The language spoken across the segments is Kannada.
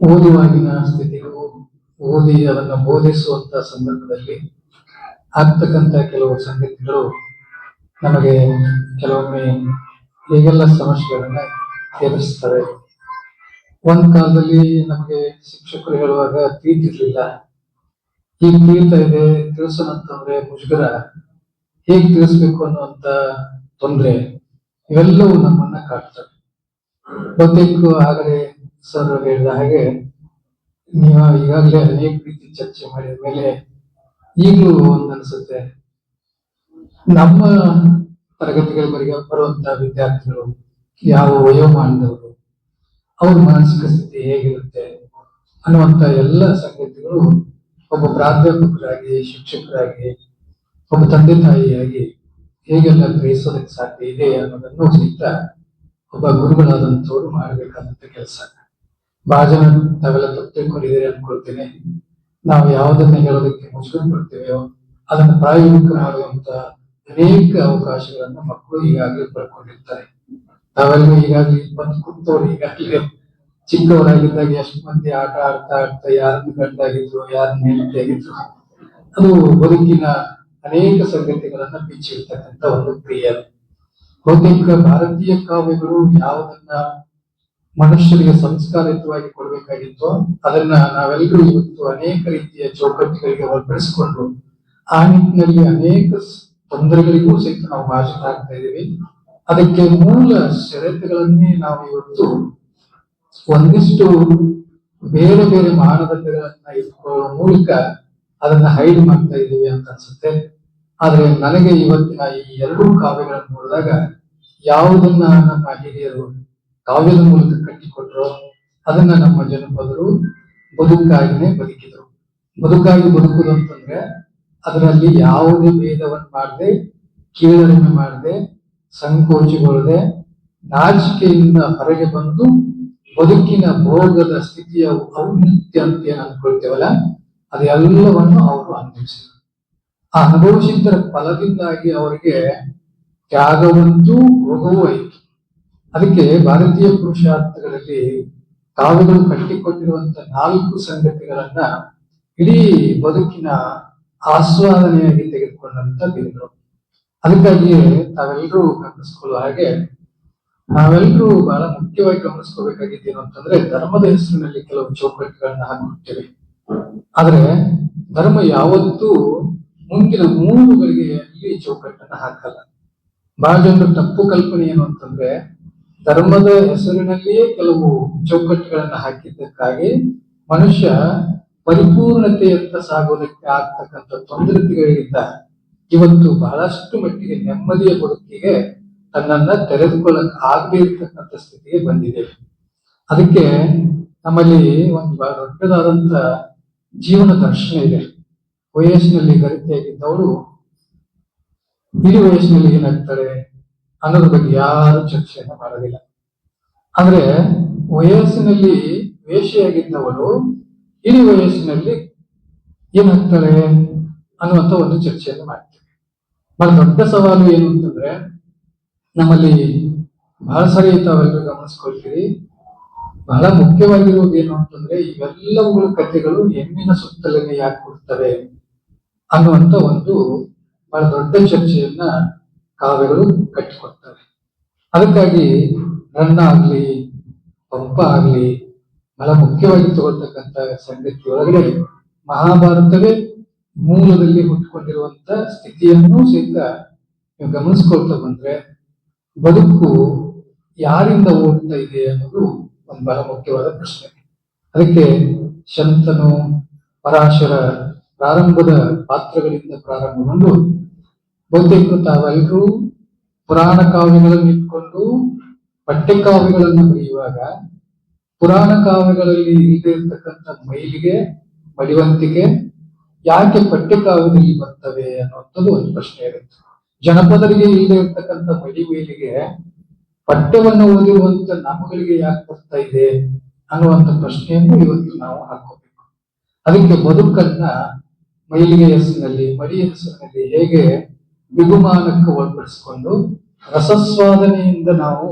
ಓದುವಾಗಿನ ಸ್ಥಿತಿಗೂ ಓದಿ ಅದನ್ನು ಬೋಧಿಸುವಂತ ಸಂದರ್ಭದಲ್ಲಿ ಆಗ್ತಕ್ಕಂತ ಕೆಲವು ಸಂಗತಿಗಳು ನಮಗೆ ಕೆಲವೊಮ್ಮೆ ಹೇಗೆಲ್ಲ ಸಮಸ್ಯೆಗಳನ್ನ ಎದುರಿಸ್ತವೆ. ಒಂದ್ ಕಾಲದಲ್ಲಿ ನಮಗೆ ಶಿಕ್ಷಕರು ಹೇಳುವಾಗ ತಿಳಿತಿರ್ಲಿಲ್ಲ ಈಗ ತಿಳಿತಾ ಇದೆ, ತಿಳಿಸೋಣಂತಂದ್ರೆ ಮುಜುಗರ. ಹೇಗೆ ತಿಳಿಸ್ಬೇಕು ಅನ್ನುವಂತ ತೊಂದರೆ ಇವೆಲ್ಲವೂ ನಮ್ಮನ್ನ ಕಾಡ್ತವೆ ಬಹುತೇಕ ಆಗಲೇ ಸರ್ ಹೇಳಿದ ಹಾಗೆ, ನೀವು ಈಗಾಗಲೇ ಅನೇಕ ರೀತಿ ಚರ್ಚೆ ಮಾಡಿದ ಮೇಲೆ ಈಗಲೂ ಒಂದು ಅನ್ಸುತ್ತೆ. ನಮ್ಮ ಮರೆಗ ಬರುವಂತಹ ವಿದ್ಯಾರ್ಥಿಗಳು, ಯಾವ ವಯೋಮಾನದವರು, ಅವ್ರ ಮಾನಸಿಕ ಸ್ಥಿತಿ ಹೇಗಿರುತ್ತೆ ಅನ್ನುವಂತ ಎಲ್ಲ ಸಂಗತಿಗಳು ಒಬ್ಬ ಪ್ರಾಧ್ಯಾಪಕರಾಗಿ, ಶಿಕ್ಷಕರಾಗಿ, ಒಬ್ಬ ತಂದೆ ತಾಯಿಯಾಗಿ ಹೇಗೆಲ್ಲ ಗ್ರಹಿಸೋದಕ್ಕೆ ಸಾಧ್ಯ ಇದೆ ಅನ್ನೋದನ್ನು ಸಹಿತ ಒಬ್ಬ ಗುರುಗಳಾದಂಥವ್ರು ಮಾಡಬೇಕಾದಂತ ಕೆಲಸ. ಬಹಳ ಜನ ತಾವೆಲ್ಲ ತಪ್ಪೆ ಕೊಡಿದ್ದೀರಿ ಅನ್ಕೊಳ್ತೇನೆ. ನಾವು ಯಾವುದನ್ನ ಹೇಳೋದಕ್ಕೆ ಮುಜುಗರ ಪಡ್ತೇವೆಯೋ ಅದನ್ನ ಪ್ರಾಯೋಗಿಕ ಆಗುವಂತಹ ಅನೇಕ ಅವಕಾಶಗಳನ್ನ ಮಕ್ಕಳು ಈಗಾಗಲೇ ಪಡ್ಕೊಂಡಿರ್ತಾರೆ. ನಾವೆಲ್ಲರೂ ಈಗಾಗಲೇ ಬಂದು ಕುಂತವ್ರು ಈಗಾಗಲೇ. ಚಿಕ್ಕವರಾಗಿದ್ದಾಗ ಎಷ್ಟು ಮಂದಿ ಆಟ ಆಡ್ತಾ ಆಡ್ತಾ ಯಾರನ್ನು ಗಂಡಾಗಿದ್ರು, ಯಾರನ್ನ ಹೆಂಡತಿಯಾಗಿದ್ರು. ಅದು ಬದುಕಿನ ಅನೇಕ ಸಂಗತಿಗಳನ್ನ ಬಿಚ್ಚಿರ್ತಕ್ಕಂಥ ಒಂದು ಕ್ರಿಯೆ ಬಹುತೇಕ ಭಾರತೀಯ ಕಾವ್ಯಗಳು ಯಾವುದನ್ನ ಮನುಷ್ಯರಿಗೆ ಸಂಸ್ಕಾರಿತವಾಗಿ ಕೊಡಬೇಕಾಗಿತ್ತು. ಅದನ್ನ ನಾವೆಲ್ಲರೂ ಇವತ್ತು ಅನೇಕ ರೀತಿಯ ಚೌಕಟ್ಟುಗಳಿಗೆ ಒಳಪಡಿಸಿಕೊಂಡು ಆ ನಿಟ್ಟಿನಲ್ಲಿ ಅನೇಕ ತೊಂದರೆಗಳಿಗೂ ಸಹಿತ ನಾವು ಭಾಷಿತಾಗ್ತಾ ಇದ್ದೀವಿ. ಅದಕ್ಕೆ ಮೂಲ ಷರತ್ತುಗಳನ್ನೇ ನಾವು ಇವತ್ತು ಒಂದಿಷ್ಟು ಬೇರೆ ಬೇರೆ ಮಾನದಂಡಗಳನ್ನ ಇಟ್ಕೊಳ್ಳುವ ಮೂಲಕ ಅದನ್ನ ಹೈಡ್ ಮಾಡ್ತಾ ಇದ್ದೀವಿ ಅಂತ ಅನ್ಸುತ್ತೆ. ಆದ್ರೆ ನನಗೆ ಇವತ್ತಿನ ಈ ಎರಡೂ ಕಾವ್ಯಗಳನ್ನು ನೋಡಿದಾಗ ಯಾವುದನ್ನ ನಮ್ಮ ಹಿರಿಯರು ಕಾವ್ಯದ ಮೂಲಕ ಕಟ್ಟಿಕೊಟ್ರು, ಅದನ್ನ ನಮ್ಮ ಜನಪದರು ಬದುಕಾಗಿನೇ ಬದುಕಿದ್ರು. ಬದುಕಾಗಿ ಬದುಕುದು ಅಂತಂದ್ರೆ ಅದರಲ್ಲಿ ಯಾವುದೇ ಭೇದವನ್ನು ಮಾಡದೆ, ಕೀಳರಿಮೆ ಮಾಡದೆ ಸಂಕೋಚಗೊಳ್ಳದೆ ನಾಚಿಕೆಯಿಂದ ಹೊರಗೆ ಬಂದು ಬದುಕಿನ ಭೋಗದ ಸ್ಥಿತಿಯ ಔನ್ನತ್ಯ ಅಂತ ಏನು ಅನ್ಕೊಳ್ತೇವಲ್ಲ, ಅದೆಲ್ಲವನ್ನು ಅವರು ಅನುಭವಿಸಿದರು. ಆ ಅನುಭವಿಸಿದ್ದರ ಫಲದಿಂದಾಗಿ ಅವರಿಗೆ ತ್ಯಾಗವಂತೂ ಭೋಗವೂ ಆಯಿತು. ಅದಕ್ಕೆ ಭಾರತೀಯ ಪುರುಷಾರ್ಥಗಳಲ್ಲಿ ಕಾವ್ಯಗಳು ಕಟ್ಟಿಕೊಟ್ಟಿರುವಂತ ನಾಲ್ಕು ಸಂಗತಿಗಳನ್ನ ಇಡೀ ಬದುಕಿನ ಆಸ್ವಾದನೆಯಾಗಿ ತೆಗೆದುಕೊಂಡಂತ ಬಿರುಗಳು ಅದಕ್ಕಾಗಿಯೇ ತಾವೆಲ್ಲರೂ ಗಮನಿಸ್ಕೊಳ್ಳುವ ಹಾಗೆ ನಾವೆಲ್ಲರೂ ಬಹಳ ಮುಖ್ಯವಾಗಿ ಗಮನಿಸ್ಕೋಬೇಕಾಗಿದ್ದೇನು ಅಂತಂದ್ರೆ ಧರ್ಮದ ಹೆಸರಿನಲ್ಲಿ ಕೆಲವು ಚೌಕಟ್ಟುಗಳನ್ನ ಹಾಕಿಬಿಡ್ತೇವೆ ಆದ್ರೆ ಧರ್ಮ ಯಾವತ್ತೂ ಮುಂದಿನ ಮೂರು ಗಳಿಗೆಯಲ್ಲಿ ಚೌಕಟ್ಟನ್ನ ಹಾಕಲ್ಲ. ಬಹಳ ಜನರ ತಪ್ಪು ಕಲ್ಪನೆ ಏನು ಅಂತಂದ್ರೆ ಧರ್ಮದ ಹೆಸರಿನಲ್ಲಿಯೇ ಕೆಲವು ಚೌಕಟ್ಟುಗಳನ್ನು ಹಾಕಿದ್ದಕ್ಕಾಗಿ ಮನುಷ್ಯ ಪರಿಪೂರ್ಣತೆಯತ್ತ ಸಾಗೋದಕ್ಕೆ ಆಗ್ತಕ್ಕಂಥ ತೊಂದರೆಗಳಿಂದ ಇವತ್ತು ಬಹಳಷ್ಟು ಮಟ್ಟಿಗೆ ನೆಮ್ಮದಿಯ ಬದುಕಿಗೆ ತನ್ನನ್ನ ತೆರೆದುಕೊಳ್ಳಕ್ ಆಗದೇ ಇರ್ತಕ್ಕಂಥ ಸ್ಥಿತಿಗೆ ಬಂದಿದೆ. ಅದಕ್ಕೆ ನಮ್ಮಲ್ಲಿ ಒಂದು ಬಹಳ ದೊಡ್ಡದಾದಂತ ಜೀವನ ದರ್ಶನ ಇದೆ. ವಯಸ್ಸಿನಲ್ಲಿ ಗರಿತೆಯಾಗಿದ್ದವರು ಇಡೀ ವಯಸ್ಸಿನಲ್ಲಿ ಏನಾಗ್ತಾರೆ? ಅನ್ನೋದ್ರ ಬಗ್ಗೆ ಯಾರು ಚರ್ಚೆಯನ್ನು ಮಾಡೋದಿಲ್ಲ. ಅಂದ್ರೆ ವಯಸ್ಸಿನಲ್ಲಿ ವೇಷಿಯಾಗಿದ್ದವಳು ಇಡೀ ವಯಸ್ಸಿನಲ್ಲಿ ಏನಾಗ್ತಾರೆ ಅನ್ನುವಂತ ಒಂದು ಚರ್ಚೆಯನ್ನು ಮಾಡ್ತೀವಿ. ಬಹಳ ದೊಡ್ಡ ಸವಾಲು ಏನು ಅಂತಂದ್ರೆ ನಮ್ಮಲ್ಲಿ ಬಹಳ ಸರಿ ತಾವೆಲ್ಲರೂ ಗಮನಿಸ್ಕೊಳ್ತೀರಿ. ಬಹಳ ಮುಖ್ಯವಾಗಿರುವುದು ಏನು ಅಂತಂದ್ರೆ ಇವೆಲ್ಲವುಗಳ ಕಥೆಗಳು ಹೆಣ್ಣಿನ ಸುತ್ತಲೇ ಯಾಕೆ ಕೊಡ್ತವೆ ಅನ್ನುವಂತ ಒಂದು ಬಹಳ ದೊಡ್ಡ ಚರ್ಚೆಯನ್ನ ಕಾವ್ಯಗಳು ಕಟ್ಟಿಕೊಡ್ತವೆ. ಅದಕ್ಕಾಗಿ ರನ್ನ ಆಗ್ಲಿ, ಪಂಪ ಆಗ್ಲಿ ಬಹಳ ಮುಖ್ಯವಾಗಿ ತಗೊಳ್ತಕ್ಕಂಥ ಸಂಗತಿ ಒಳಗಡೆ ಮಹಾಭಾರತವೇ ಮೂಲದಲ್ಲಿ ಹುಟ್ಟುಕೊಂಡಿರುವಂತ ಸ್ಥಿತಿಯನ್ನು ಸಹಿತ ನೀವು ಗಮನಿಸ್ಕೊಳ್ತಾ ಬಂದ್ರೆ ಬದುಕು ಯಾರಿಂದ ಓಡ್ತಾ ಇದೆ ಅನ್ನೋದು ಒಂದು ಬಹಳ ಮುಖ್ಯವಾದ ಪ್ರಶ್ನೆ. ಅದಕ್ಕೆ ಶಂತನು, ಪರಾಶರ ಪ್ರಾರಂಭದ ಪಾತ್ರಗಳಿಂದ ಪ್ರಾರಂಭಗೊಂಡು ಬಹುತೇಕ ತಾವೆಲ್ಲರೂ ಪುರಾಣ ಕಾವ್ಯಗಳನ್ನು ಇಟ್ಕೊಂಡು ಪಠ್ಯಕಾವ್ಯಗಳನ್ನು ಬರೆಯುವಾಗ ಪುರಾಣ ಕಾವ್ಯಗಳಲ್ಲಿ ಇಲ್ಲದೆ ಇರ್ತಕ್ಕಂಥ ಮೈಲಿಗೆ ಮಡಿವಂತಿಕೆ ಯಾಕೆ ಪಠ್ಯಕಾವ್ಯದಲ್ಲಿ ಬರ್ತವೆ ಅನ್ನುವಂಥದ್ದು ಒಂದು ಪ್ರಶ್ನೆ ಇರುತ್ತೆ. ಜನಪದರಿಗೆ ಇಲ್ಲದೆ ಇರ್ತಕ್ಕಂಥ ಮಡಿ ಮೇಲಿಗೆ ಪಠ್ಯವನ್ನು ಓದಿರುವಂತ ನಮ್ಮಗಳಿಗೆ ಯಾಕೆ ಬರ್ತಾ ಇದೆ ಅನ್ನುವಂಥ ಪ್ರಶ್ನೆಯನ್ನು ಇವತ್ತು ನಾವು ಹಾಕೋಬೇಕು ಅದಕ್ಕೆ ಬದುಕನ್ನ ಮೈಲಿಗೆ ಹೆಸರಿನಲ್ಲಿ ಮಡಿ ಹೆಸರಿನಲ್ಲಿ ಹೇಗೆ ಬಿಗುಮಾನಕ್ಕೆ ಒಳಪಡಿಸಿಕೊಂಡು ರಸಸ್ವಾದನೆಯಿಂದ ನಾವು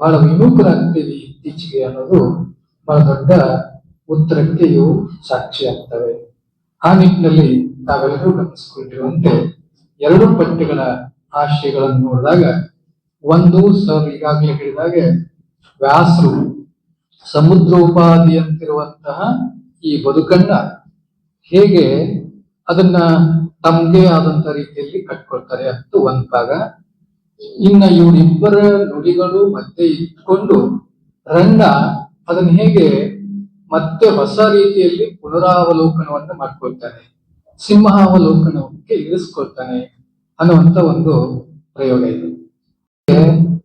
ಬಹಳ ವಿಮುಖರಾಗ್ತೇವೆ ಇತ್ತೀಚೆಗೆ ಅನ್ನೋದು ಬಹಳ ದೊಡ್ಡ ಉತ್ತರಕ್ಕೆ ಇವು ಸಾಕ್ಷಿಯಾಗ್ತವೆ. ಆ ನಿಟ್ಟಿನಲ್ಲಿ ತಾವೆಲ್ಲರೂ ಗಮನಿಸಿಕೊಂಡಿರುವಂತೆ ಎರಡು ಪಠ್ಯಗಳ ಆಶಯಗಳನ್ನು ನೋಡಿದಾಗ ಒಂದು ಸರ್ ಈಗಾಗಲೇ ಹೇಳಿದಾಗೆ ವ್ಯಾಸರು ಸಮುದ್ರೋಪಾದಿಯಂತಿರುವಂತಹ ಈ ಬದುಕನ್ನ ಹೇಗೆ ಅದನ್ನ ತಮ್ಗೆ ಆದಂತ ರೀತಿಯಲ್ಲಿ ಕಟ್ಕೊಳ್ತಾರೆ ಅಂತ ಒಂದ್ ಭಾಗ. ಇನ್ನ ಇವರಿಬ್ಬರ ನುಡಿಗಳು ಮತ್ತೆ ಇಟ್ಕೊಂಡು ರಂಗ ಅದನ್ನ ಹೇಗೆ ಮತ್ತೆ ಹೊಸ ರೀತಿಯಲ್ಲಿ ಪುನರಾವಲೋಕನವನ್ನ ಮಾಡ್ಕೊಳ್ತಾನೆ, ಸಿಂಹಾವಲೋಕನಕ್ಕೆ ಇಳಿಸ್ಕೊಳ್ತಾನೆ ಅನ್ನುವಂತ ಒಂದು ಪ್ರಯೋಗ ಇದೆ.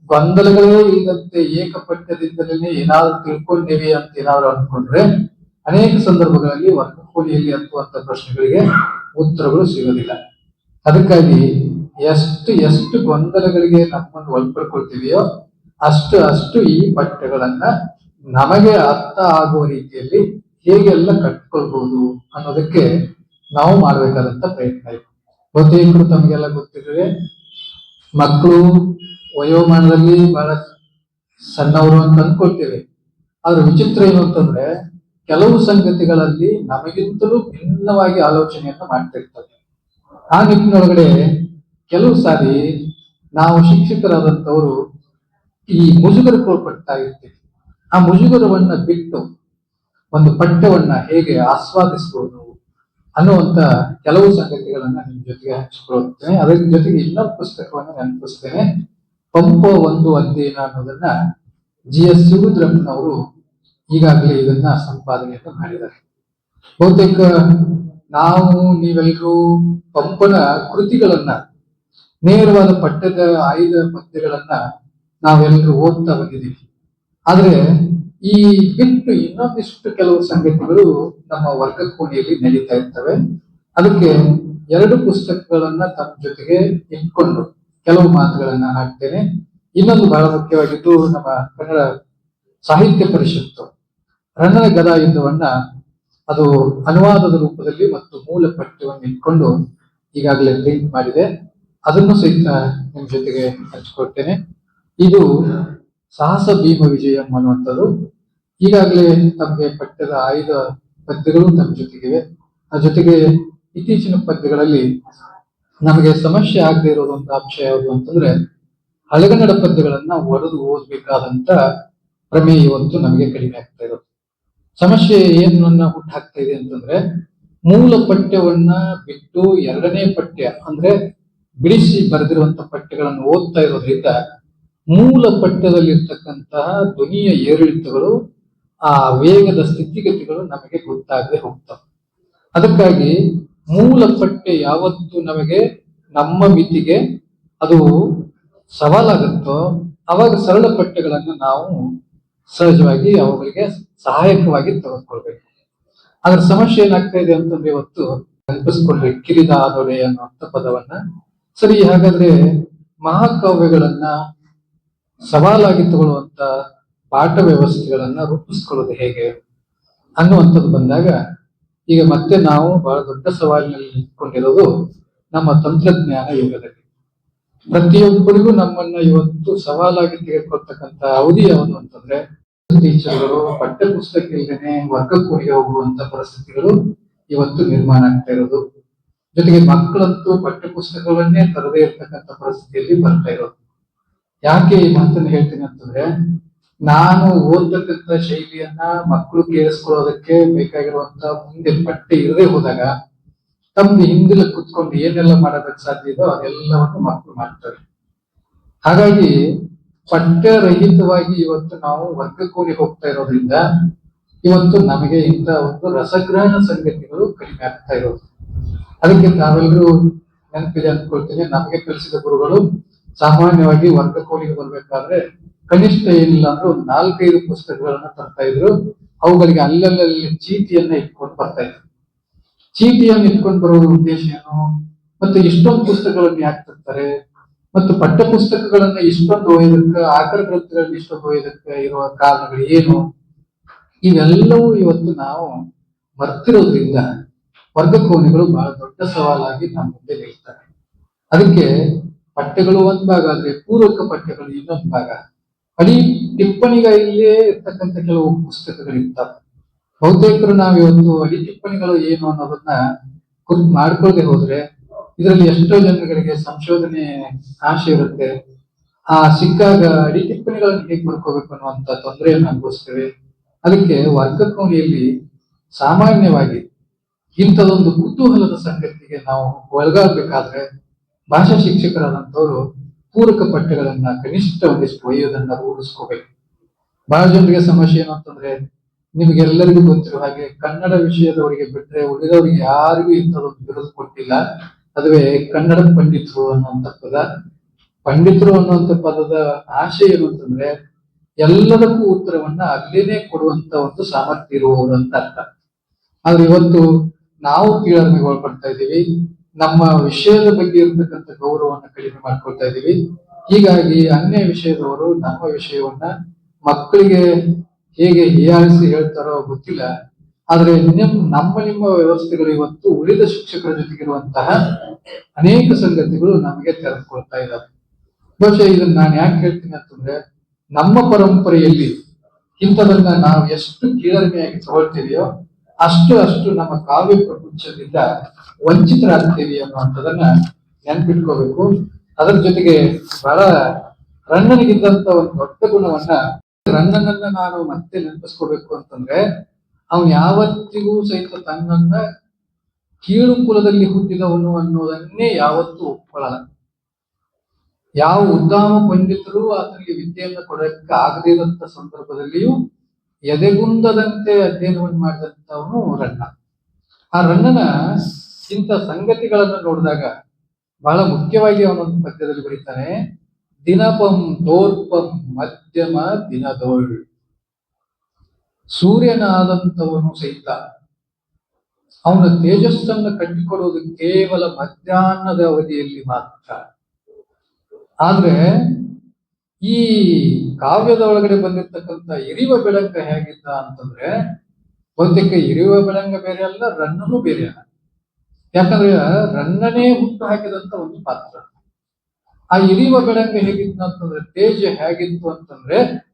ಗೊಂದಲಗಳೇ ಇಲ್ಲದಂತೆ ಏಕಪಠ್ಯದಿಂದಲೇ ಏನಾದ್ರು ತಿಳ್ಕೊಂಡಿವೆ ಅಂತ ಏನಾದ್ರು ಅನ್ಕೊಂಡ್ರೆ ಅನೇಕ ಸಂದರ್ಭಗಳಲ್ಲಿ ವರ್ಗಕೋಲಿಯಲ್ಲಿ ಹತ್ತುವಂತ ಪ್ರಶ್ನೆಗಳಿಗೆ ಉತ್ತರಗಳು ಸಿಗೋದಿಲ್ಲ. ಅದಕ್ಕಾಗಿ ಎಷ್ಟು ಎಷ್ಟು ಗೊಂದಲಗಳಿಗೆ ನಮ್ಮನ್ನು ಒಳಪಡ್ಕೊಳ್ತೀವಿಯೋ ಅಷ್ಟು ಅಷ್ಟು ಈ ಪಠ್ಯಗಳನ್ನ ನಮಗೆ ಅರ್ಥ ಆಗುವ ರೀತಿಯಲ್ಲಿ ಹೇಗೆಲ್ಲ ಕಟ್ಕೊಳ್ಬಹುದು ಅನ್ನೋದಕ್ಕೆ ನಾವು ಮಾಡಬೇಕಾದಂತ ಪ್ರಯತ್ನ ಇದೆ. ಬಹುತೇಕರು ತಮಗೆಲ್ಲ ಗೊತ್ತಿದ್ರೆ ಮಕ್ಕಳು ವಯೋಮಾನದಲ್ಲಿ ಬಹಳ ಸಣ್ಣವರು ಅಂತ ಅನ್ಕೊಳ್ತೇವೆ ಆದ್ರೆ ವಿಚಿತ್ರ ಏನು ಅಂತಂದ್ರೆ ಕೆಲವು ಸಂಗತಿಗಳಲ್ಲಿ ನಮಗಿಂತಲೂ ಭಿನ್ನವಾಗಿ ಆಲೋಚನೆಯನ್ನು ಮಾಡ್ತಿರ್ತದೆ. ಆ ನಿಟ್ಟಿನೊಳಗಡೆ ಕೆಲವು ಸಾರಿ ನಾವು ಶಿಕ್ಷಕರಾದಂಥವರು ಈ ಮುಜುಗರಕ್ಕೊಳ್ಪಡ್ತಾ ಇರ್ತೀವಿ. ಆ ಮುಜುಗರವನ್ನ ಬಿಟ್ಟು ಒಂದು ಪಠ್ಯವನ್ನ ಹೇಗೆ ಆಸ್ವಾದಿಸಬಹುದು ಅನ್ನುವಂತ ಕೆಲವು ಸಂಗತಿಗಳನ್ನ ನಿಮ್ಮ ಜೊತೆಗೆ ಹಂಚಿಕೊಳ್ಳುತ್ತೇನೆ. ಅದರ ಜೊತೆಗೆ ಇನ್ನೊಂದು ಪುಸ್ತಕವನ್ನು ನೆನಪಿಸ್ತೇನೆ. ಪಂಪ ಒಂದು ಅಧ್ಯಯನ ಅನ್ನೋದನ್ನ ಜಿ ಎಸ್ ಶಿವರುದ್ರಪ್ಪನವರು ಈಗಾಗಲೇ ಇದನ್ನ ಸಂಪಾದನೆಯನ್ನು ಮಾಡಿದ್ದಾರೆ. ಬಹುತೇಕ ನಾವು ನೀವೆಲ್ಲರೂ ಪಂಪನ ಕೃತಿಗಳನ್ನ, ನೇರವಾದ ಪಠ್ಯದ ಆಯ್ದ ಪದ್ಯಗಳನ್ನ ನಾವೆಲ್ಲರೂ ಓದ್ತಾ ಬಂದಿದ್ದೀವಿ. ಆದ್ರೆ ಈ ಬಿಟ್ಟು ಇನ್ನೊಂದಿಷ್ಟು ಕೆಲವು ಸಂಗತಿಗಳು ನಮ್ಮ ವರ್ಗ ಕೋಣೆಯಲ್ಲಿ ನಡೀತಾ ಇರ್ತವೆ. ಅದಕ್ಕೆ ಎರಡು ಪುಸ್ತಕಗಳನ್ನ ತಮ್ಮ ಜೊತೆಗೆ ಇಟ್ಕೊಂಡು ಕೆಲವು ಮಾತುಗಳನ್ನ ಹಾಕ್ತೇನೆ ಇನ್ನೊಂದು ಬಹಳ ಮುಖ್ಯವಾಗಿದ್ದು ನಮ್ಮ ಕನ್ನಡ ಸಾಹಿತ್ಯ ಪರಿಷತ್ತು. ರನ್ನನ ಗದಾ ಯುದ್ಧವನ್ನ ಅದು ಅನುವಾದದ ರೂಪದಲ್ಲಿ ಮತ್ತು ಮೂಲ ಪಠ್ಯವನ್ನು ಇಟ್ಕೊಂಡು ಈಗಾಗಲೇ ಪ್ರಿಂಟ್ ಮಾಡಿದೆ. ಅದನ್ನು ಸಹಿತ ನಿಮ್ಮ ಜೊತೆಗೆ ಹಂಚಿಕೊಡ್ತೇನೆ ಇದು ಸಾಹಸ ಭೀಮ ವಿಜಯಂ ಅನ್ನುವಂಥದ್ದು. ಈಗಾಗಲೇ ತಮಗೆ ಪಠ್ಯದ ಆಯ್ದ ಪದ್ಯಗಳು ನಮ್ಮ ಜೊತೆಗಿವೆ. ಆ ಜೊತೆಗೆ ಇತ್ತೀಚಿನ ಪದ್ಯಗಳಲ್ಲಿ ನಮಗೆ ಸಮಸ್ಯೆ ಆಗದೆ ಇರೋದು ಒಂದು ಅಂಶ ಯಾವುದು ಅಂತಂದ್ರೆ ಹಳಗನ್ನಡ ಪದ್ಯಗಳನ್ನ ಒಡೆದು ಓದ್ಬೇಕಾದಂತ ಪ್ರಮೇಯವಂತೂ ನಮಗೆ ಕಡಿಮೆ ಆಗ್ತಾ ಇರೋದು. ಸಮಸ್ಯೆ ಏನನ್ನ ಹುಟ್ಟಾಕ್ತಾ ಇದೆ ಅಂತಂದ್ರೆ, ಮೂಲ ಪಠ್ಯವನ್ನ ಬಿಟ್ಟು ಎರಡನೇ ಪಠ್ಯ, ಅಂದ್ರೆ ಬಿಡಿಸಿ ಬರೆದಿರುವಂತಹ ಪಠ್ಯಗಳನ್ನು ಓದ್ತಾ ಇರೋದ್ರಿಂದ ಮೂಲ ಪಠ್ಯದಲ್ಲಿರ್ತಕ್ಕಂತಹ ಧ್ವನಿಯ ಏರಿಳಿತಗಳು, ಆ ವೇಗದ ಸ್ಥಿತಿಗತಿಗಳು ನಮಗೆ ಗೊತ್ತಾಗದೆ ಹೋಗ್ತವೆ. ಅದಕ್ಕಾಗಿ ಮೂಲ ಪಠ್ಯ ಯಾವತ್ತು ನಮಗೆ ನಮ್ಮ ಮಿತಿಗೆ ಅದು ಸವಾಲಾಗುತ್ತೋ, ಅವಾಗ ಸರಳ ಪಠ್ಯಗಳನ್ನು ನಾವು ಸಹಜವಾಗಿ ಅವುಗಳಿಗೆ ಸಹಾಯಕವಾಗಿ ತೆಗೆದುಕೊಳ್ಬೇಕು. ಅದರ ಸಮಸ್ಯೆ ಏನಾಗ್ತಾ ಇದೆ ಅಂತಂದ್ರೆ ಇವತ್ತು ನೆನಪಿಸ್ಕೊಂಡ್ರೆ ಕಿರಿದ ಆದೊಡೆ ಅನ್ನುವಂಥ ಪದವನ್ನ ಸರಿ, ಹಾಗಾದ್ರೆ ಮಹಾಕಾವ್ಯಗಳನ್ನ ಸವಾಲಾಗಿ ತಗೊಳ್ಳುವಂತ ಪಾಠ ವ್ಯವಸ್ಥೆಗಳನ್ನ ರೂಪಿಸ್ಕೊಳ್ಳೋದು ಹೇಗೆ ಅನ್ನುವಂಥದ್ದು ಬಂದಾಗ ಈಗ ಮತ್ತೆ ನಾವು ಬಹಳ ದೊಡ್ಡ ಸವಾಲಿನಲ್ಲಿ ನಿಂತ್ಕೊಂಡಿರೋದು ನಮ್ಮ ತಂತ್ರಜ್ಞಾನ ಯುಗದಲ್ಲಿ. ಪ್ರತಿಯೊಬ್ಬರಿಗೂ ನಮ್ಮನ್ನ ಇವತ್ತು ಸವಾಲಾಗಿ ತೆಗೆದುಕೊಳ್ತಕ್ಕಂತ ಅವಧಿ ಯಾವುದು ಅಂತಂದ್ರೆ ಟೀಚರ್ಗಳು ಪಠ್ಯ ಪುಸ್ತಕ ಇಲ್ಲದೇನೆ ವರ್ಗಕ್ಕೂರಿಗೆ ಹೋಗುವಂತ ಪರಿಸ್ಥಿತಿಗಳು ಇವತ್ತು ನಿರ್ಮಾಣ ಆಗ್ತಾ ಇರೋದು. ಜೊತೆಗೆ ಮಕ್ಕಳಂತೂ ಪಠ್ಯ ಪುಸ್ತಕಗಳನ್ನೇ ತರದೇ ಇರ್ತಕ್ಕಂಥ ಪರಿಸ್ಥಿತಿಯಲ್ಲಿ ಬರ್ತಾ ಇರೋದು. ಯಾಕೆ ಈ ಮಾತನ್ನ ಹೇಳ್ತೀನಿ ಅಂತಂದ್ರೆ, ನಾನು ಓದ್ತಕ್ಕಂಥ ಶೈಲಿಯನ್ನ ಮಕ್ಕಳು ಕೇಳಿಸ್ಕೊಳ್ಳೋದಕ್ಕೆ ಬೇಕಾಗಿರುವಂತ ಮುಂದೆ ಪಠ್ಯ ಇರದೇ ಹೋದಾಗ ತಮ್ಮ ಹಿಂದಿಲ ಕುತ್ಕೊಂಡು ಏನೆಲ್ಲ ಮಾಡೋದಕ್ಕೆ ಸಾಧ್ಯ ಇದೋ ಅದೆಲ್ಲವನ್ನು ಮಕ್ಕಳು ಮಾಡ್ತಾರೆ. ಹಾಗಾಗಿ ಪಠ್ಯರಹಿತವಾಗಿ ಇವತ್ತು ನಾವು ವರ್ಗಕೂಲಿ ಹೋಗ್ತಾ ಇರೋದ್ರಿಂದ ಇವತ್ತು ನಮಗೆ ಇಂಥ ಒಂದು ರಸಗ್ರಹಣ ಸಂಗತಿಗಳು ಕಡಿಮೆ ಆಗ್ತಾ ಇರೋದು. ಅದಕ್ಕೆ ನಾವೆಲ್ಲರೂ ನೆನಪಿದೆ ಅಂದ್ಕೊಳ್ತೀನಿ ನಮಗೆ ಕಲಿಸಿದ ಗುರುಗಳು ಸಾಮಾನ್ಯವಾಗಿ ವರ್ಗಕೋಲಿಗೆ ಬರ್ಬೇಕಾದ್ರೆ ಕನಿಷ್ಠ ಏನಿಲ್ಲ ಅಂದ್ರೆ ಒಂದು ನಾಲ್ಕೈದು ಪುಸ್ತಕಗಳನ್ನ ತರ್ತಾ ಇದ್ರು. ಅವುಗಳಿಗೆ ಅಲ್ಲಲ್ಲಿ ಚೀಟಿಯನ್ನ ಇಟ್ಕೊಂಡು ಬರ್ತಾ ಇದ್ರು. ಚೀಟಿಯನ್ನು ಇಟ್ಕೊಂಡು ಬರೋದ್ರ ಉದ್ದೇಶ ಏನು? ಮತ್ತೆ ಇಷ್ಟೊಂದು ಪುಸ್ತಕಗಳನ್ನು ಯಾಕೆ ತರ್ತಾರೆ? ಮತ್ತು ಪಠ್ಯ ಪುಸ್ತಕಗಳನ್ನ ಇಷ್ಟೊಂದು ಒಯ್ಯದಕ್ಕೆ ಆಕರ ಗ್ರಂಥಗಳನ್ನ ಇಷ್ಟೊಂದು ಒಯ್ಯದಕ್ಕೆ ಇರುವ ಕಾರಣಗಳು ಏನು? ಇವೆಲ್ಲವೂ ಇವತ್ತು ನಾವು ಮರ್ತಿರೋದ್ರಿಂದ ವರ್ಗಕೋನಿಗಳು ಬಹಳ ದೊಡ್ಡ ಸವಾಲಾಗಿ ನಮ್ಮ ಮುಂದೆ ನಿಲ್ತಾರೆ ಅದಕ್ಕೆ ಪಠ್ಯಗಳು ಒಂದ್ ಭಾಗ ಆದ್ರೆ ಪೂರಕ ಪಠ್ಯಗಳು ಇನ್ನೊಂದು ಭಾಗ. ಅಡಿ ಟಿಪ್ಪಣಿಗೈಲೇ ಇರ್ತಕ್ಕಂಥ ಕೆಲವು ಪುಸ್ತಕಗಳಿರ್ತಾವೆ. ಬಹುತೇಕರು ನಾವಿವತ್ತು ಅಡಿ ಟಿಪ್ಪಣಿಗಳು ಏನು ಅನ್ನೋದನ್ನ ಕುರಿತು ಮಾಡ್ಕೊಳ್ಳದೆ ಹೋದ್ರೆ ಇದರಲ್ಲಿ ಎಷ್ಟೋ ಜನಗಳಿಗೆ ಸಂಶೋಧನೆ ಆಶೆ ಇರುತ್ತೆ. ಆ ಸಿಕ್ಕಾಗ ಅಡಿ ಟಿಪ್ಪಣಿಗಳನ್ನು ಹೇಗೆ ಮಾಡ್ಕೋಬೇಕು ಅನ್ನುವಂತ ತೊಂದರೆಯನ್ನು ಅನುಭವಿಸ್ತೇವೆ. ಅದಕ್ಕೆ ವರ್ಗಕೋಣಿಯಲ್ಲಿ ಸಾಮಾನ್ಯವಾಗಿ ಇಂಥದೊಂದು ಕುತೂಹಲದ ಸಂಗತಿಗೆ ನಾವು ಒಳಗಾಗಬೇಕಾದ್ರೆ ಭಾಷಾ ಶಿಕ್ಷಕರಾದಂಥವರು ಪೂರಕ ಪಠ್ಯಗಳನ್ನ ಕನಿಷ್ಠ ಒಂದಿಷ್ಟು ಒಯ್ಯೋದನ್ನ ರೂಢಿಸ್ಕೋಬೇಕು. ಬಹಳ ಜನರಿಗೆ ಸಮಸ್ಯೆ ಏನು ಅಂತಂದ್ರೆ ನಿಮಗೆಲ್ಲರಿಗೂ ಗೊತ್ತಿರೋ ಹಾಗೆ ಕನ್ನಡ ವಿಷಯದವರಿಗೆ ಬಿಟ್ರೆ ಉಳಿದವರಿಗೆ ಯಾರಿಗೂ ಇಂಥದೊಂದು ಬಿರುದು ಕೊಟ್ಟಿಲ್ಲ. ಅದುವೇ ಕನ್ನಡ ಪಂಡಿತರು ಅನ್ನುವಂತ ಪದ. ಪಂಡಿತರು ಅನ್ನುವಂಥ ಪದದ ಆಶಯ ಏನು ಅಂತಂದ್ರೆ, ಎಲ್ಲದಕ್ಕೂ ಉತ್ತರವನ್ನ ಅಲ್ಲೇನೆ ಕೊಡುವಂತ ಒಂದು ಸಾಮರ್ಥ್ಯ ಇರುವವರು ಅಂತ ಅರ್ಥ. ಆದ್ರೆ ಇವತ್ತು ನಾವು ಕೀಳರಿಮೆಗೆ ಒಳಪಡ್ತಾ ಇದ್ದೀವಿ, ನಮ್ಮ ವಿಷಯದ ಬಗ್ಗೆ ಇರತಕ್ಕಂಥ ಗೌರವವನ್ನು ಕಡಿಮೆ ಮಾಡ್ಕೊಳ್ತಾ ಇದ್ದೀವಿ. ಹೀಗಾಗಿ ಅನ್ಯ ವಿಷಯದವರು ನಮ್ಮ ವಿಷಯವನ್ನ ಮಕ್ಕಳಿಗೆ ಹೇಗೆ ಹೀಯಾಳಿಸಿ ಹೇಳ್ತಾರೋ ಗೊತ್ತಿಲ್ಲ. ಆದ್ರೆ ನಿಮ್ ನಮ್ಮ ನಿಮ್ಮ ವ್ಯವಸ್ಥೆಗಳು ಇವತ್ತು ಉಳಿದ ಶಿಕ್ಷಕರ ಜೊತೆಗಿರುವಂತಹ ಅನೇಕ ಸಂಗತಿಗಳು ನಮಗೆ ತೆರೆದುಕೊಳ್ತಾ ಇದ್ದಾವೆ ಬಹುಶಃ ಇದನ್ನ ನಾನು ಯಾಕೆ ಹೇಳ್ತೀನಿ ಅಂತಂದ್ರೆ, ನಮ್ಮ ಪರಂಪರೆಯಲ್ಲಿ ಇಂಥದನ್ನ ನಾವು ಎಷ್ಟು ಕೀಳರಿಮೆಯಾಗಿ ತಗೊಳ್ತೀವಿಯೋ ಅಷ್ಟು ಅಷ್ಟು ನಮ್ಮ ಕಾವ್ಯ ಪ್ರಪಂಚದಿಂದ ವಂಚಿತರಾಗ್ತೀವಿ ಅನ್ನುವಂಥದ್ದನ್ನ ನೆನ್ಪಿಟ್ಕೋಬೇಕು. ಅದರ ಜೊತೆಗೆ ಬಹಳ ರಣ್ಣನಿಗಿದ್ದಂತ ಒಂದು ದೊಡ್ಡ ಗುಣವನ್ನ ರಣ್ಣನನ್ನ ನಾನು ಮತ್ತೆ ನೆನಪಿಸ್ಕೋಬೇಕು ಅಂತಂದ್ರೆ ಅವನ್ ಯಾವತ್ತಿಗೂ ಸಹಿತ ತನ್ನನ್ನ ಕೀಳು ಕುಲದಲ್ಲಿ ಹುಟ್ಟಿದವನು ಅನ್ನೋದನ್ನೇ ಯಾವತ್ತೂ ಒಪ್ಕೊಳ್ಳಲ್ಲ. ಯಾವ ಉದ್ದಾಮ ಪಂಡಿತರು ಆತನಿಗೆ ವಿದ್ಯೆಯನ್ನು ಕೊಡಕ್ಕೆ ಆಗದೇ ಸಂದರ್ಭದಲ್ಲಿಯೂ ಎದೆಗುಂದದಂತೆ ಅಧ್ಯಯನವನ್ನು ಮಾಡಿದಂಥವನು ರನ್ನ. ಆ ರಣ್ಣನ ಇಂಥ ಸಂಗತಿಗಳನ್ನು ನೋಡಿದಾಗ ಬಹಳ ಮುಖ್ಯವಾಗಿ ಅವನೊಂದು ಪದ್ಯದಲ್ಲಿ ಬರೀತಾನೆ, ದಿನಪಂ ದೋರ್ಪಂ ಮಧ್ಯಮ ದಿನದೋಳ್. ಸೂರ್ಯನಾದಂಥವನು ಸಹಿತ ಅವನ ತೇಜಸ್ಸನ್ನು ಕಟ್ಟಿಕೊಡುವುದು ಕೇವಲ ಮಧ್ಯಾಹ್ನದ ಅವಧಿಯಲ್ಲಿ ಮಾತ್ರ. ಆದ್ರೆ ಈ ಕಾವ್ಯದ ಒಳಗಡೆ ಬಂದಿರ್ತಕ್ಕಂಥ ಇರಿವ ಬೆಳಂಗ ಹೇಗಿದ್ದ ಅಂತಂದ್ರೆ, ಬಹುತೇಕ ಇರಿವ ಬೆಳಂಗ ಬೇರೆ ಅಲ್ಲ, ರನ್ನನು ಬೇರೆ ಅಲ್ಲ. ಯಾಕಂದ್ರೆ ರನ್ನನೇ ಹುಟ್ಟು ಹಾಕಿದಂತ ಒಂದು ಪಾತ್ರ. ಆ ಇರಿವ ಬೆಳಂಗ ಹೇಗಿತ್ತು ಅಂತಂದ್ರೆ, ತೇಜ ಹೇಗಿತ್ತು ಅಂತಂದ್ರೆ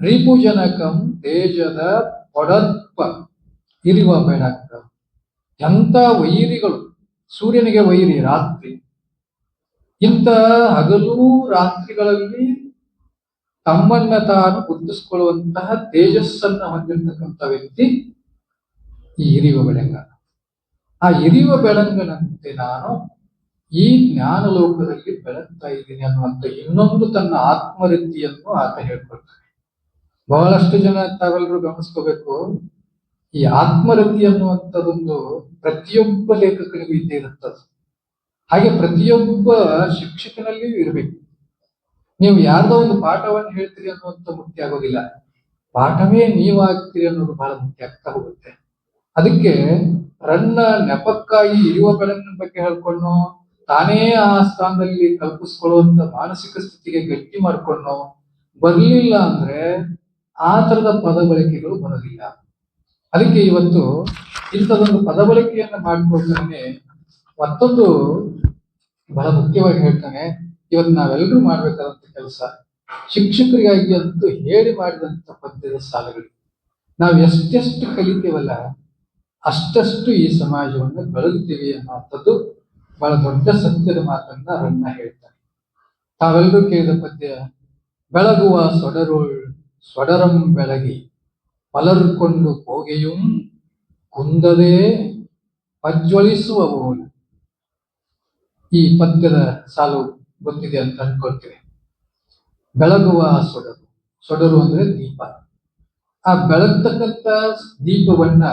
ರಿಪುಜನಕಂ ತೇಜದ ಒಡತ್ವ ಇರಿವ ಬೆಳಕ ಎಂಥ ವೈರಿಗಳು. ಸೂರ್ಯನಿಗೆ ವೈರಿ ರಾತ್ರಿ. ಇಂಥ ಹಗಲು ರಾತ್ರಿಗಳಲ್ಲಿ ತಮ್ಮನ್ನ ತಾನು ಗುರುತಿಸಿಕೊಳ್ಳುವಂತಹ ತೇಜಸ್ಸನ್ನ ಹೊಂದಿರತಕ್ಕಂಥ ವ್ಯಕ್ತಿ ಈ ಹಿರಿಯುವ ಬೆಳಂಗ. ಆ ಇರಿವ ಬೆಳಂಗನಂತೆ ನಾನು ಈ ಜ್ಞಾನ ಲೋಕದಲ್ಲಿ ಬೆಳಗ್ತಾ ಇದ್ದೀನಿ ಅನ್ನುವಂಥ ಇನ್ನೊಂದು ತನ್ನ ಆತ್ಮರೀತಿಯನ್ನು ಆತ ಹೇಳ್ಕೊಳ್ತಾನೆ. ಬಹಳಷ್ಟು ಜನ ತಾವೆಲ್ಲರೂ ಗಮನಿಸ್ಕೋಬೇಕು. ಈ ಆತ್ಮರತಿ ಅನ್ನುವಂಥದ್ದೊಂದು ಪ್ರತಿಯೊಬ್ಬ ಲೇಖಕನಿಗೂ ಇದ್ದೇ ಇರುತ್ತದೆ. ಹಾಗೆ ಪ್ರತಿಯೊಬ್ಬ ಶಿಕ್ಷಕನಲ್ಲಿಯೂ ಇರಬೇಕು. ನೀವು ಯಾರ್ದೋ ಒಂದು ಪಾಠವನ್ನು ಹೇಳ್ತೀರಿ ಅನ್ನುವಂಥ ಮುಖ್ಯ ಆಗೋದಿಲ್ಲ. ಪಾಠವೇ ನೀವಾಗ್ತೀರಿ ಅನ್ನೋದು ಬಹಳ ಮುಖ್ಯ ಆಗ್ತಾ ಹೋಗುತ್ತೆ. ಅದಕ್ಕೆ ರನ್ನ ನೆಪಕ್ಕಾಗಿ ಇರುವ ಬಗ್ಗೆ ಹೇಳ್ಕೊಂಡು, ತಾನೇ ಆ ಸ್ಥಾನದಲ್ಲಿ ಕಲ್ಪಿಸ್ಕೊಳ್ಳುವಂತ ಮಾನಸಿಕ ಸ್ಥಿತಿಗೆ ಗಟ್ಟಿ ಮಾಡ್ಕೊಂಡು, ಬರ್ಲಿಲ್ಲ ಅಂದ್ರೆ ಆ ತರದ ಪದ ಬಳಕೆಗಳು ಬರೋದಿಲ್ಲ ಅದಕ್ಕೆ ಇವತ್ತು ಇಂಥದೊಂದು ಪದ ಬಳಕೆಯನ್ನು ಮಾಡ್ಕೊಳ್ತಾನೆ ಮತ್ತೊಂದು ಬಹಳ ಮುಖ್ಯವಾಗಿ ಹೇಳ್ತಾನೆ, ಇವತ್ತು ನಾವೆಲ್ಲರೂ ಮಾಡ್ಬೇಕಾದಂತ ಕೆಲಸ, ಶಿಕ್ಷಕರಿಗಾಗಿ ಅಂತೂ ಹೇಳಿ ಮಾಡಿದಂತ ಪದ್ಯದ ಸಾಲಗಳು. ನಾವು ಎಷ್ಟೆಷ್ಟು ಕಲಿತೇವಲ್ಲ, ಅಷ್ಟಷ್ಟು ಈ ಸಮಾಜವನ್ನು ಬೆಳಗುತ್ತೀವಿ ಅನ್ನುವಂಥದ್ದು ಬಹಳ ದೊಡ್ಡ ಸತ್ಯದ ಮಾತನ್ನ ರನ್ನ ಹೇಳ್ತಾರೆ ತಾವೆಲ್ಲರೂ ಕೇಳಿದ ಪದ್ಯ, ಬೆಳಗುವ ಸೊಡರುಳ್ ಸೊಡರಂ ಬೆಳಗಿ ಪಲರ್ಕೊಂಡು ಹೋಗೆಯೂ ಕುಂದದೇ ಪ್ರಜ್ವಲಿಸುವವು ಈ ಪದ್ಯದ ಸಾಲು ಗೊತ್ತಿದೆ ಅಂತ ಅನ್ಕೊಳ್ತೇವೆ ಬೆಳಗುವ ಸೊಡರು ಸೊಡರು ಅಂದ್ರೆ ದೀಪ. ಆ ಬೆಳಗ್ತಕ್ಕಂಥ ದೀಪವನ್ನ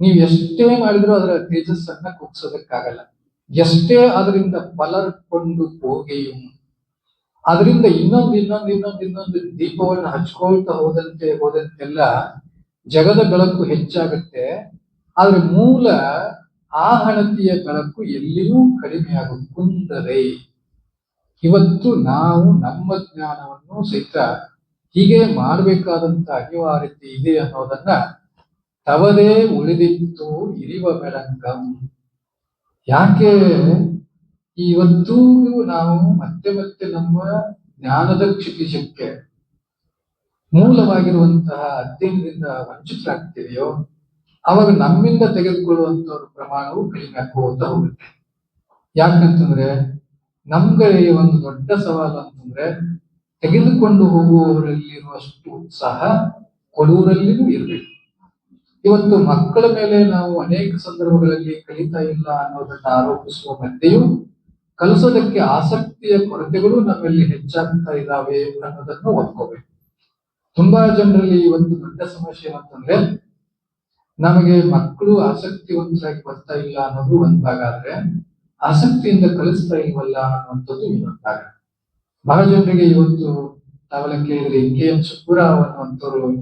ನೀವು ಎಷ್ಟೇ ಮಾಡಿದ್ರು ಅದರ ತೇಜಸ್ಸನ್ನ ಕುಗ್ಸೋದಕ್ಕಾಗಲ್ಲ. ಎಷ್ಟೇ ಅದರಿಂದ ಪಲರ್ಕೊಂಡು ಹೋಗೆಯು ಅದರಿಂದ ಇನ್ನೊಂದು ಇನ್ನೊಂದು ಇನ್ನೊಂದು ಇನ್ನೊಂದು ದೀಪವನ್ನು ಹಚ್ಕೊಳ್ತಾ ಹೋದಂತೆ, ಹೋದಂತೆಲ್ಲ ಜಗದ ಬೆಳಕು ಹೆಚ್ಚಾಗುತ್ತೆ. ಆದ್ರೆ ಮೂಲ ಆ ಹಣತೆಯ ಬೆಳಕು ಎಲ್ಲಿಯೂ ಕಡಿಮೆಯಾಗುತ್ತೆ ಕುಂದರೆ. ಇವತ್ತು ನಾವು ನಮ್ಮ ಜ್ಞಾನವನ್ನು ಸಹಿತ ಹೀಗೆ ಮಾಡಬೇಕಾದಂತ ಅನಿವಾರ್ಯತೆ ಇದೆ ಅನ್ನೋದನ್ನ ತವದೇ ಉಳಿದಿತ್ತು ಇರಿವ ಬೆಳಂಗಂ. ಯಾಕೆ ಇವತ್ತು ನಾವು ಮತ್ತೆ ಮತ್ತೆ ನಮ್ಮ ಜ್ಞಾನದ ಕ್ಷಿತಿಶಕ್ಕೆ ಮೂಲವಾಗಿರುವಂತಹ ಅಧ್ಯಯನದಿಂದ ವಂಚಿತರಾಗ್ತೀವಿಯೋ ಅವಾಗ ನಮ್ಮಿಂದ ತೆಗೆದುಕೊಳ್ಳುವಂತ ಪ್ರಮಾಣವು ಕಡಿಮೆ ಆಗ್ಕೋತ ಹೋಗುತ್ತೆ. ಯಾಕಂತಂದ್ರೆ ನಮ್ಗಳಿಗೆ ಒಂದು ದೊಡ್ಡ ಸವಾಲು ಅಂತಂದ್ರೆ ತೆಗೆದುಕೊಂಡು ಹೋಗುವವರಲ್ಲಿರುವಷ್ಟು ಉತ್ಸಾಹ ಕೊಡುವರಲ್ಲಿಯೂ ಇರಬೇಕು. ಇವತ್ತು ಮಕ್ಕಳ ಮೇಲೆ ನಾವು ಅನೇಕ ಸಂದರ್ಭಗಳಲ್ಲಿ ಕಲಿತಾ ಇಲ್ಲ ಅನ್ನೋದನ್ನ ಆರೋಪಿಸುವ ಮಧ್ಯೆಯೂ ಕಲಿಸೋದಕ್ಕೆ ಆಸಕ್ತಿಯ ಕೊರತೆಗಳು ನಮ್ಮಲ್ಲಿ ಹೆಚ್ಚಾಗ್ತಾ ಇದ್ದಾವೆ ಅನ್ನೋದನ್ನು ಒಪ್ಕೋಬೇಕು. ತುಂಬಾ ಜನರಲ್ಲಿ ಇವತ್ತು ದೊಡ್ಡ ಸಮಸ್ಯೆ ಏನಂತಂದ್ರೆ, ನಮಗೆ ಮಕ್ಕಳು ಆಸಕ್ತಿವಂತರಾಗಿ ಬರ್ತಾ ಇಲ್ಲ ಅನ್ನೋದು ಒಂದ್ ಭಾಗ ಆದ್ರೆ, ಆಸಕ್ತಿಯಿಂದ ಕಲಿಸ್ತಾ ಇಲ್ವಲ್ಲ ಅನ್ನುವಂಥದ್ದು ಇನ್ನೊಂದು ಭಾಗ. ಬಹಳ ಜನರಿಗೆ ಇವತ್ತು ತಾವೆಲ್ಲ ಕೇಳಿದ್ರೆ ಕೆ ಎಂ ಅನ್ನುವಂಥವ್ರು